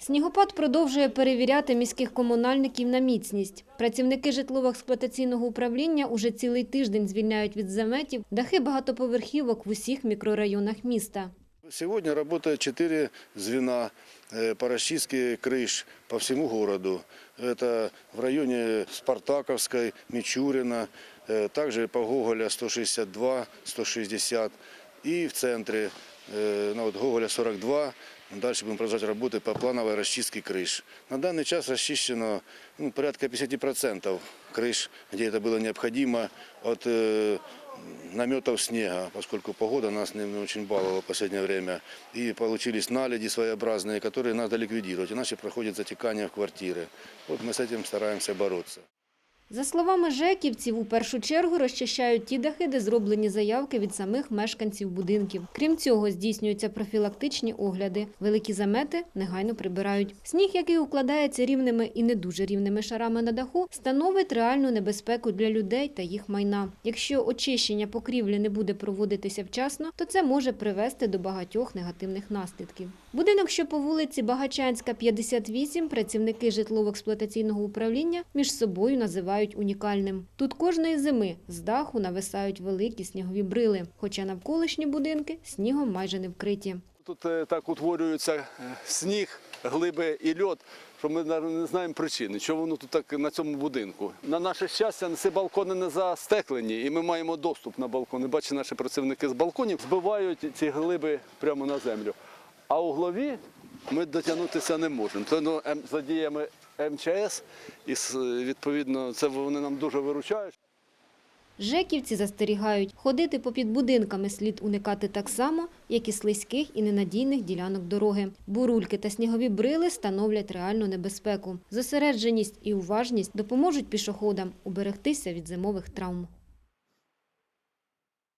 Снігопад продовжує перевіряти міських комунальників на міцність. Працівники житлово-експлуатаційного управління уже цілий тиждень звільняють від заметів дахи багатоповерхівок в усіх мікрорайонах міста. Сегодня работает четыре звена э, по расчистке крыш по всему городу. Это в районе Спартаковской, Мичурина, э, также по Гоголя 162, 160 и в центре э, ну, вот Гоголя 42. Дальше будем продолжать работы по плановой расчистке крыш. На данный час расчищено ну, порядка 50% крыш, где это было необходимо от э, наметов снега, поскольку погода нас не не очень баловала в последнее время. И получились наледи своеобразные, которые надо ликвидировать, иначе проходит затекание в квартиры. Вот мы с этим стараемся бороться. За словами жеківців, у першу чергу розчищають ті дахи, де зроблені заявки від самих мешканців будинків. Крім цього, здійснюються профілактичні огляди. Великі замети негайно прибирають. Сніг, який укладається рівними і не дуже рівними шарами на даху, становить реальну небезпеку для людей та їх майна. Якщо очищення покрівлі не буде проводитися вчасно, то це може привести до багатьох негативних наслідків. Будинок, що по вулиці Багачанська, 58, працівники житлово-експлуатаційного управління між собою називають унікальним. Тут кожної зими з даху нависають великі снігові брили, хоча навколишні будинки снігом майже не вкриті. Тут е, так утворюється е, сніг, глиби і льод, що ми не знаємо причини, чого воно тут так на цьому будинку. На наше щастя, ці балкони не застеклені, і ми маємо доступ на балкони. Бачите, наші працівники з балконів збивають ці глиби прямо на землю. А у голові ми дотягнутися не можемо. То ну, за діями МЧС, і відповідно це вони нам дуже виручають. Жеківці застерігають, ходити попід будинками слід уникати так само, як і слизьких і ненадійних ділянок дороги. Бурульки та снігові брили становлять реальну небезпеку. Зосередженість і уважність допоможуть пішоходам уберегтися від зимових травм.